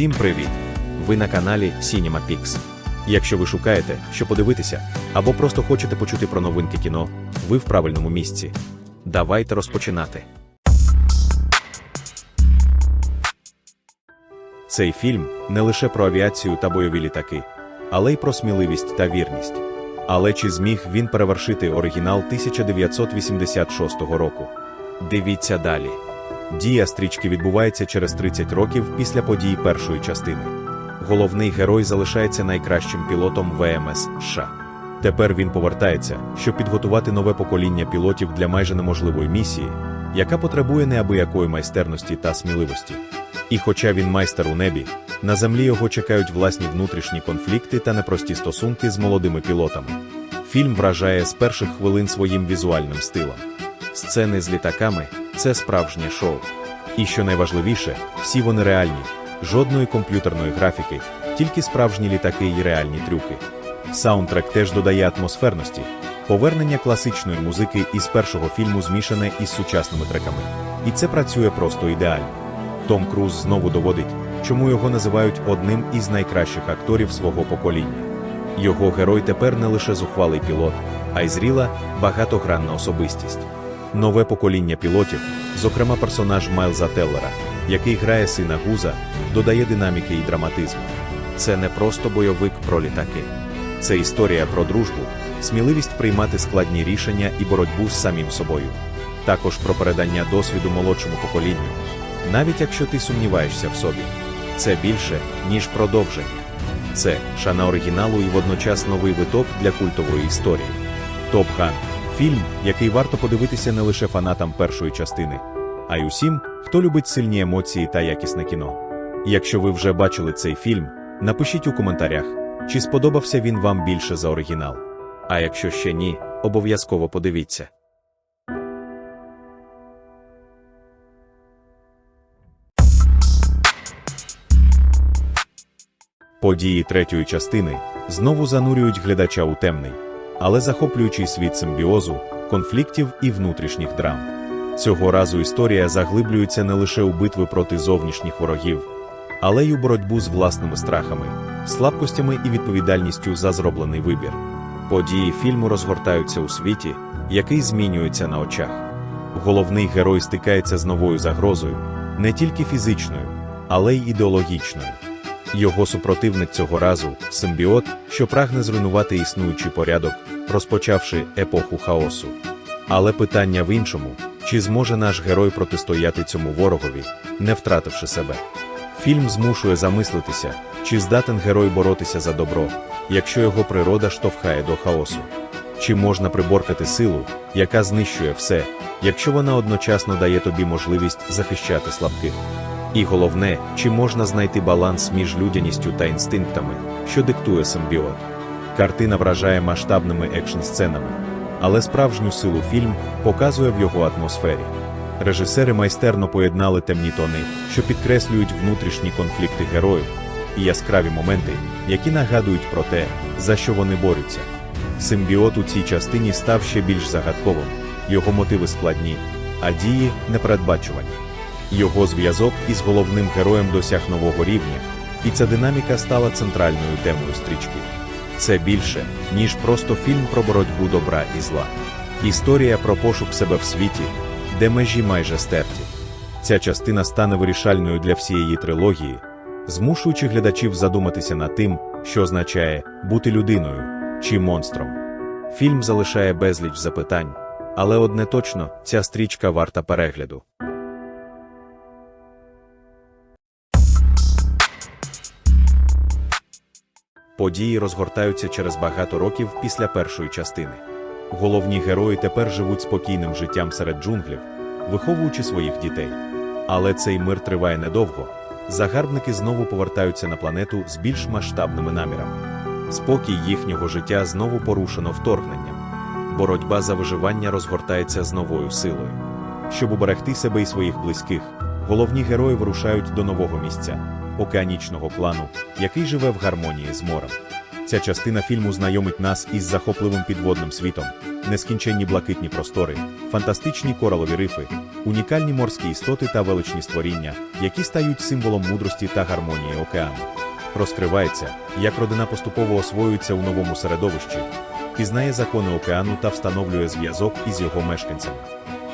Всім привіт! Ви на каналі CinemaPix. Якщо ви шукаєте, що подивитися, або просто хочете почути про новинки кіно, ви в правильному місці. Давайте розпочинати. Цей фільм не лише про авіацію та бойові літаки, але й про сміливість та вірність. Але чи зміг він перевершити оригінал 1986 року? Дивіться далі. Дія стрічки відбувається через 30 років після подій першої частини. Головний герой залишається найкращим пілотом ВМС США. Тепер він повертається, щоб підготувати нове покоління пілотів для майже неможливої місії, яка потребує неабиякої майстерності та сміливості. І хоча він майстер у небі, на землі його чекають власні внутрішні конфлікти та непрості стосунки з молодими пілотами. Фільм вражає з перших хвилин своїм візуальним стилем. Сцени з літаками це справжнє шоу. І що найважливіше, всі вони реальні, жодної комп'ютерної графіки, тільки справжні літаки і реальні трюки. Саундтрек теж додає атмосферності. Повернення класичної музики із першого фільму змішане із сучасними треками. І це працює просто ідеально. Том Круз знову доводить, чому його називають одним із найкращих акторів свого покоління. Його герой тепер не лише зухвалий пілот, а й зріла, багатогранна особистість. Нове покоління пілотів, зокрема персонаж Майлза Теллера, який грає сина Гуза, додає динаміки і драматизму. Це не просто бойовик про літаки. Це історія про дружбу, сміливість приймати складні рішення і боротьбу з самим собою. Також про передання досвіду молодшому поколінню, навіть якщо ти сумніваєшся в собі. Це більше, ніж продовження. Це шана оригіналу і водночас новий виток для культової історії. Топ Ган фільм, який варто подивитися не лише фанатам першої частини, а й усім, хто любить сильні емоції та якісне кіно. Якщо ви вже бачили цей фільм, напишіть у коментарях, чи сподобався він вам більше за оригінал. А якщо ще ні, обов'язково подивіться. Події третьої частини знову занурюють глядача у темний, але захоплюючий світ симбіозу, конфліктів і внутрішніх драм. Цього разу історія заглиблюється не лише у битви проти зовнішніх ворогів, але й у боротьбу з власними страхами, слабкостями і відповідальністю за зроблений вибір. Події фільму розгортаються у світі, який змінюється на очах. Головний герой стикається з новою загрозою, не тільки фізичною, але й ідеологічною. Його супротивник цього разу симбіот, що прагне зруйнувати існуючий порядок, розпочавши епоху хаосу. Але питання в іншому: чи зможе наш герой протистояти цьому ворогові, не втративши себе? Фільм змушує замислитися, чи здатен герой боротися за добро, якщо його природа штовхає до хаосу. Чи можна приборкати силу, яка знищує все, якщо вона одночасно дає тобі можливість захищати слабких? І головне, чи можна знайти баланс між людяністю та інстинктами, що диктує симбіот. Картина вражає масштабними екшн-сценами, але справжню силу фільм показує в його атмосфері. Режисери майстерно поєднали темні тони, що підкреслюють внутрішні конфлікти героїв, і яскраві моменти, які нагадують про те, за що вони борються. Симбіот у цій частині став ще більш загадковим, його мотиви складні, а дії непередбачувані. Його зв'язок із головним героєм досяг нового рівня, і ця динаміка стала центральною темою стрічки. Це більше, ніж просто фільм про боротьбу добра і зла. Історія про пошук себе в світі, де межі майже стерті. Ця частина стане вирішальною для всієї трилогії, змушуючи глядачів задуматися над тим, що означає бути людиною чи монстром. Фільм залишає безліч запитань, але одне точно ця стрічка варта перегляду. Події розгортаються через багато років після першої частини. Головні герої тепер живуть спокійним життям серед джунглів, виховуючи своїх дітей. Але цей мир триває недовго. Загарбники знову повертаються на планету з більш масштабними намірами. Спокій їхнього життя знову порушено вторгненням. Боротьба за виживання розгортається з новою силою. Щоб уберегти себе і своїх близьких, головні герої вирушають до нового місця океанічного клану, який живе в гармонії з морем. Ця частина фільму знайомить нас із захопливим підводним світом, нескінченні блакитні простори, фантастичні коралові рифи, унікальні морські істоти та величні створіння, які стають символом мудрості та гармонії океану. Розкривається, як родина поступово освоюється у новому середовищі, пізнає закони океану та встановлює зв'язок із його мешканцями.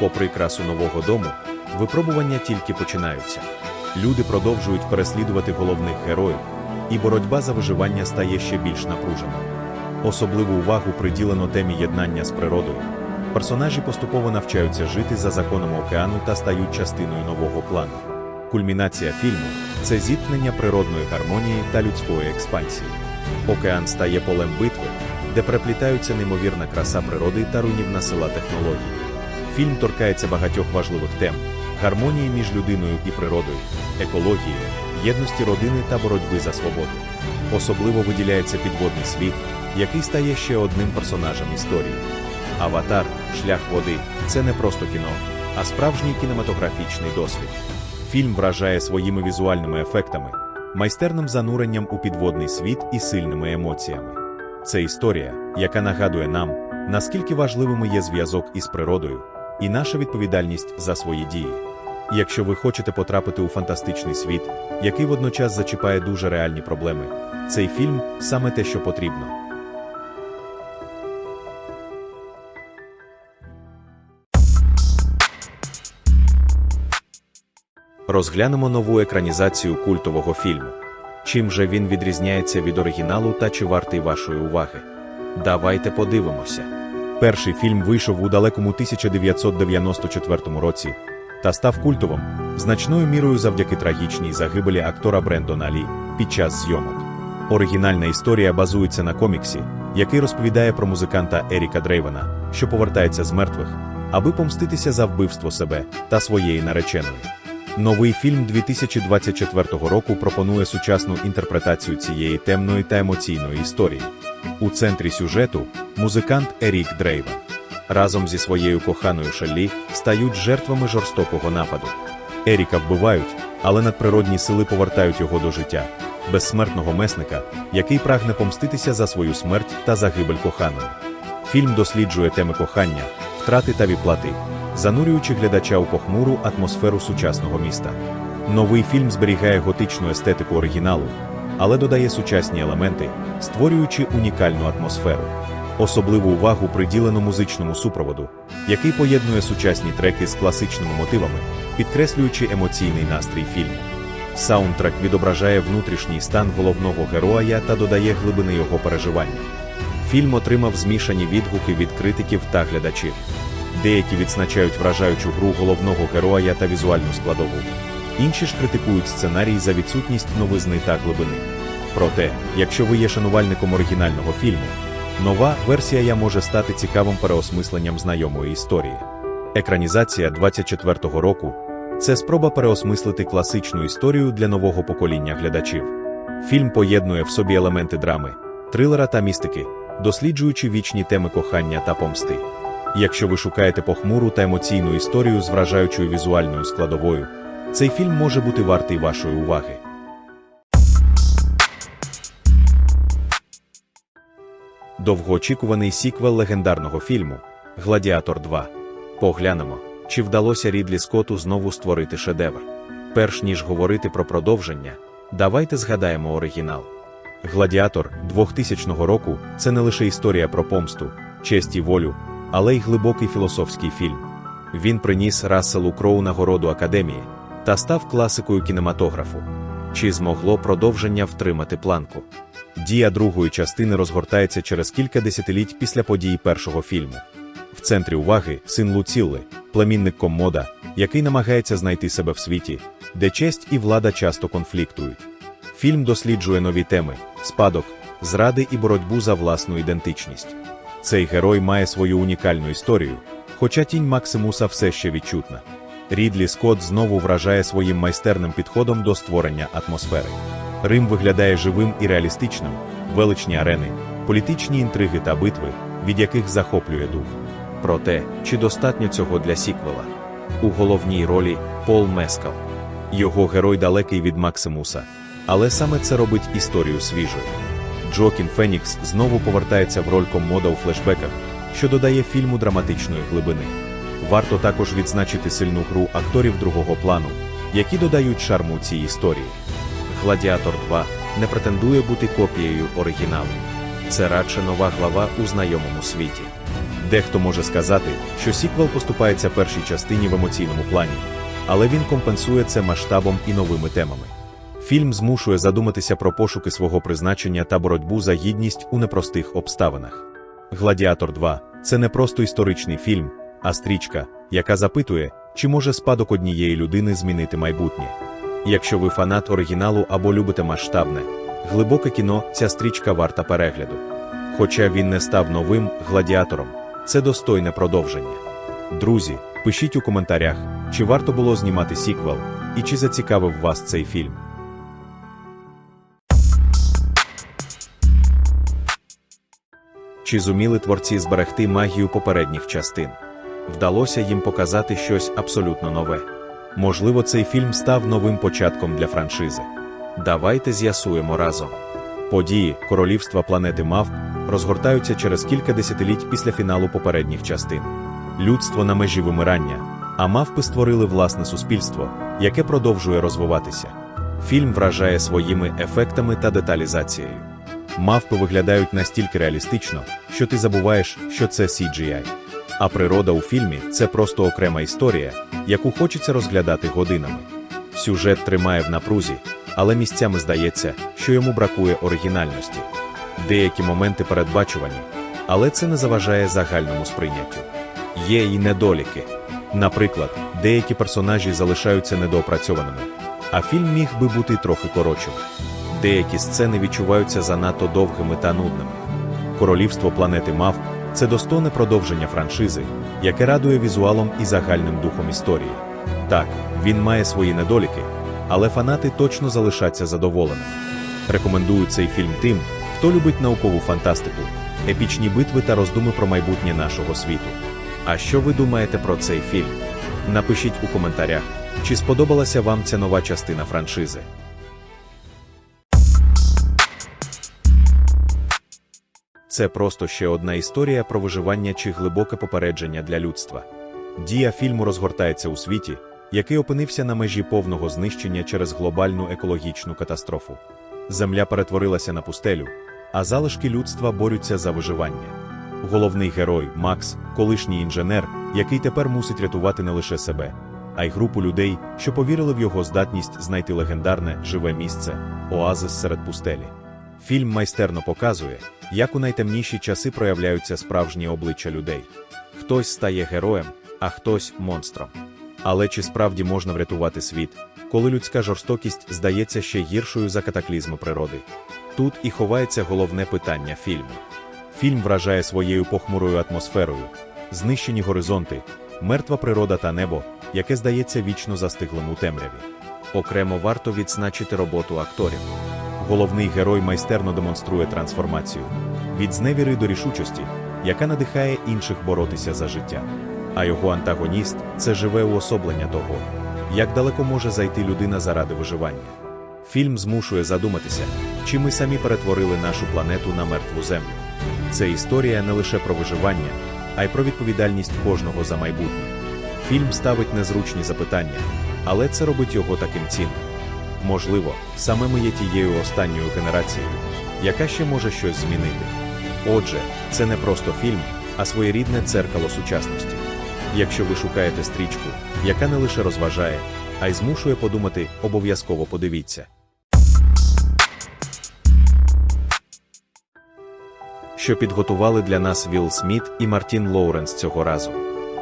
Попри красу нового дому, випробування тільки починаються. Люди продовжують переслідувати головних героїв, і боротьба за виживання стає ще більш напруженою. Особливу увагу приділено темі єднання з природою. Персонажі поступово навчаються жити за законом океану та стають частиною нового клану. Кульмінація фільму це зіткнення природної гармонії та людської експансії. Океан стає полем битви, де переплітаються неймовірна краса природи та руйнівна сила технологій. Фільм торкається багатьох важливих тем: гармонії між людиною і природою, екології, єдності родини та боротьби за свободу. Особливо виділяється підводний світ, який стає ще одним персонажем історії. Аватар, шлях води це не просто кіно, а справжній кінематографічний досвід. Фільм вражає своїми візуальними ефектами, майстерним зануренням у підводний світ і сильними емоціями. Це історія, яка нагадує нам, наскільки важливими є зв'язок із природою і наша відповідальність за свої дії. Якщо ви хочете потрапити у фантастичний світ, який водночас зачіпає дуже реальні проблеми, цей фільм саме те, що потрібно. Розглянемо нову екранізацію культового фільму. Чим же він відрізняється від оригіналу та чи вартий вашої уваги? Давайте подивимося. Перший фільм вийшов у далекому 1994 році та став культовим значною мірою завдяки трагічній загибелі актора Брендона Лі під час зйомок. Оригінальна історія базується на коміксі, який розповідає про музиканта Еріка Дрейвена, що повертається з мертвих, аби помститися за вбивство себе та своєї нареченої. Новий фільм 2024 року пропонує сучасну інтерпретацію цієї темної та емоційної історії. У центрі сюжету музикант Ерік Дрейвен. Разом зі своєю коханою Шеллі стають жертвами жорстокого нападу. Еріка вбивають, але надприродні сили повертають його до життя, безсмертного месника, який прагне помститися за свою смерть та загибель коханої. Фільм досліджує теми кохання, втрати та відплати, занурюючи глядача у похмуру атмосферу сучасного міста. Новий фільм зберігає готичну естетику оригіналу, але додає сучасні елементи, створюючи унікальну атмосферу. Особливу увагу приділено музичному супроводу, який поєднує сучасні треки з класичними мотивами, підкреслюючи емоційний настрій фільму. Саундтрек відображає внутрішній стан головного героя та додає глибини його переживання. Фільм отримав змішані відгуки від критиків та глядачів. Деякі відзначають вражаючу гру головного героя та візуальну складову. Інші ж критикують сценарій за відсутність новизни та глибини. Проте, якщо ви є шанувальником оригінального фільму, нова версія може стати цікавим переосмисленням знайомої історії. Екранізація 24-го року це спроба переосмислити класичну історію для нового покоління глядачів. Фільм поєднує в собі елементи драми, трилера та містики, досліджуючи вічні теми кохання та помсти. Якщо ви шукаєте похмуру та емоційну історію з вражаючою візуальною складовою, цей фільм може бути вартий вашої уваги. Довгоочікуваний сіквел легендарного фільму Гладіатор 2. Поглянемо, чи вдалося Рідлі Скотту знову створити шедевр. Перш ніж говорити про продовження, давайте згадаємо оригінал. Гладіатор 2000 року це не лише історія про помсту, честь і волю, але й глибокий філософський фільм. Він приніс Расселу Кроу нагороду Академії та став класикою кінематографу. Чи змогло продовження втримати планку? Дія другої частини розгортається через кілька десятиліть після подій першого фільму. В центрі уваги син Луцілли, племінник Коммода, який намагається знайти себе в світі, де честь і влада часто конфліктують. Фільм досліджує нові теми: спадок, зради і боротьбу за власну ідентичність. Цей герой має свою унікальну історію, хоча тінь Максимуса все ще відчутна. Рідлі Скотт знову вражає своїм майстерним підходом до створення атмосфери. Рим виглядає живим і реалістичним, величні арени, політичні інтриги та битви, від яких захоплює дух. Проте, чи достатньо цього для сіквела? У головній ролі Пол Мескал. Його герой далекий від Максимуса, але саме це робить історію свіжою. Джокін Фенікс знову повертається в роль комода у флешбеках, що додає фільму драматичної глибини. Варто також відзначити сильну гру акторів другого плану, які додають шарму цій історії. Гладіатор 2 не претендує бути копією оригіналу. Це радше нова глава у знайомому світі. Дехто може сказати, що сіквел поступається першій частині в емоційному плані, але він компенсує це масштабом і новими темами. Фільм змушує задуматися про пошуки свого призначення та боротьбу за гідність у непростих обставинах. Гладіатор 2 це не просто історичний фільм, а стрічка, яка запитує, чи може спадок однієї людини змінити майбутнє. Якщо ви фанат оригіналу або любите масштабне, глибоке кіно, ця стрічка варта перегляду. Хоча він не став новим гладіатором, це достойне продовження. Друзі, пишіть у коментарях, чи варто було знімати сіквел, і чи зацікавив вас цей фільм. Чи зуміли творці зберегти магію попередніх частин? Вдалося їм показати щось абсолютно нове. Можливо, цей фільм став новим початком для франшизи. Давайте з'ясуємо разом. Події Королівства планети Мавп розгортаються через кілька десятиліть після фіналу попередніх частин. Людство на межі вимирання, а мавпи створили власне суспільство, яке продовжує розвиватися. Фільм вражає своїми ефектами та деталізацією. Мавпи виглядають настільки реалістично, що ти забуваєш, що це CGI. А природа у фільмі це просто окрема історія, яку хочеться розглядати годинами. Сюжет тримає в напрузі, але місцями здається, що йому бракує оригінальності. Деякі моменти передбачувані, але це не заважає загальному сприйняттю. Є і недоліки. Наприклад, деякі персонажі залишаються недоопрацьованими, а фільм міг би бути трохи коротшим. Деякі сцени відчуваються занадто довгими та нудними. Королівство планети Мавп це достойне продовження франшизи, яке радує візуалом і загальним духом історії. Так, він має свої недоліки, але фанати точно залишаться задоволеними. Рекомендую цей фільм тим, хто любить наукову фантастику, епічні битви та роздуми про майбутнє нашого світу. А що ви думаєте про цей фільм? Напишіть у коментарях, чи сподобалася вам ця нова частина франшизи. Це просто ще одна історія про виживання чи глибоке попередження для людства. Дія фільму розгортається у світі, який опинився на межі повного знищення через глобальну екологічну катастрофу. Земля перетворилася на пустелю, а залишки людства борються за виживання. Головний герой Макс, колишній інженер, який тепер мусить рятувати не лише себе, а й групу людей, що повірили в його здатність знайти легендарне живе місце оазис серед пустелі. Фільм майстерно показує, як у найтемніші часи проявляються справжні обличчя людей. Хтось стає героєм, а хтось монстром. Але чи справді можна врятувати світ, коли людська жорстокість здається ще гіршою за катаклізми природи? Тут і ховається головне питання фільму. Фільм вражає своєю похмурою атмосферою, знищені горизонти, мертва природа та небо, яке здається вічно застиглим у темряві. Окремо варто відзначити роботу акторів. Головний герой майстерно демонструє трансформацію від зневіри до рішучості, яка надихає інших боротися за життя. А його антагоніст це живе уособлення того, як далеко може зайти людина заради виживання. Фільм змушує задуматися, чи ми самі перетворили нашу планету на мертву землю. Це історія не лише про виживання, а й про відповідальність кожного за майбутнє. Фільм ставить незручні запитання, але це робить його таким цінним. Можливо, саме ми є тією останньою генерацією, яка ще може щось змінити. Отже, це не просто фільм, а своєрідне дзеркало сучасності. Якщо ви шукаєте стрічку, яка не лише розважає, а й змушує подумати, обов'язково подивіться. Що підготували для нас Вілл Сміт і Мартін Лоуренс цього разу?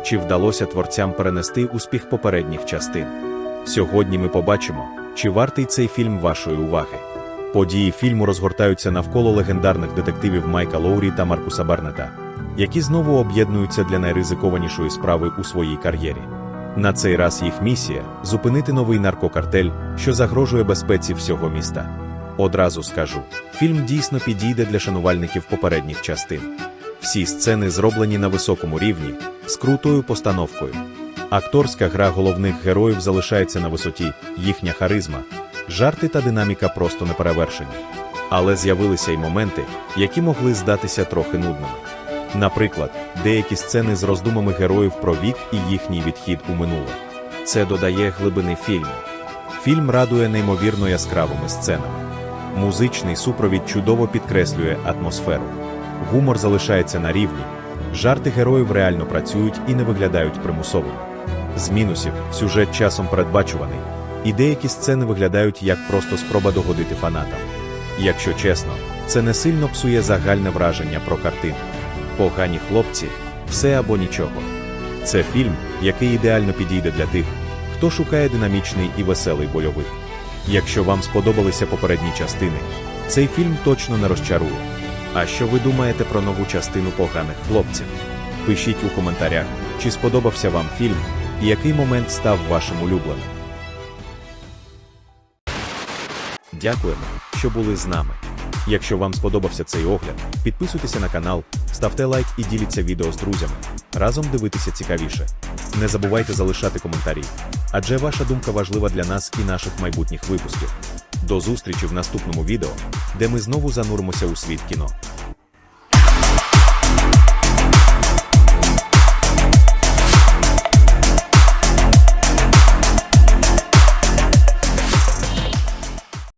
Чи вдалося творцям перенести успіх попередніх частин? Сьогодні ми побачимо, чи вартий цей фільм вашої уваги. Події фільму розгортаються навколо легендарних детективів Майка Лоурі та Маркуса Барнета, які знову об'єднуються для найризикованішої справи у своїй кар'єрі. На цей раз їх місія зупинити новий наркокартель, що загрожує безпеці всього міста. Одразу скажу, фільм дійсно підійде для шанувальників попередніх частин. Всі сцени зроблені на високому рівні, з крутою постановкою. Акторська гра головних героїв залишається на висоті, їхня харизма, жарти та динаміка просто неперевершені. Але з'явилися й моменти, які могли здатися трохи нудними. Наприклад, деякі сцени з роздумами героїв про вік і їхній відхід у минуле. Це додає глибини фільму. Фільм радує неймовірно яскравими сценами. Музичний супровід чудово підкреслює атмосферу. Гумор залишається на рівні, жарти героїв реально працюють і не виглядають примусовими. З мінусів сюжет часом передбачуваний, і деякі сцени виглядають як просто спроба догодити фанатам. Якщо чесно, це не сильно псує загальне враження про картину. Погані хлопці все або нічого. Це фільм, який ідеально підійде для тих, хто шукає динамічний і веселий бойовик. Якщо вам сподобалися попередні частини, цей фільм точно не розчарує. А що ви думаєте про нову частину поганих хлопців? Пишіть у коментарях, чи сподобався вам фільм який момент став вашим улюбленим. Дякуємо, що були з нами. Якщо вам сподобався цей огляд, підписуйтеся на канал, ставте лайк і діліться відео з друзями. Разом дивитися цікавіше. Не забувайте залишати коментарі, адже ваша думка важлива для нас і наших майбутніх випусків. До зустрічі в наступному відео, де ми знову зануримося у світ кіно.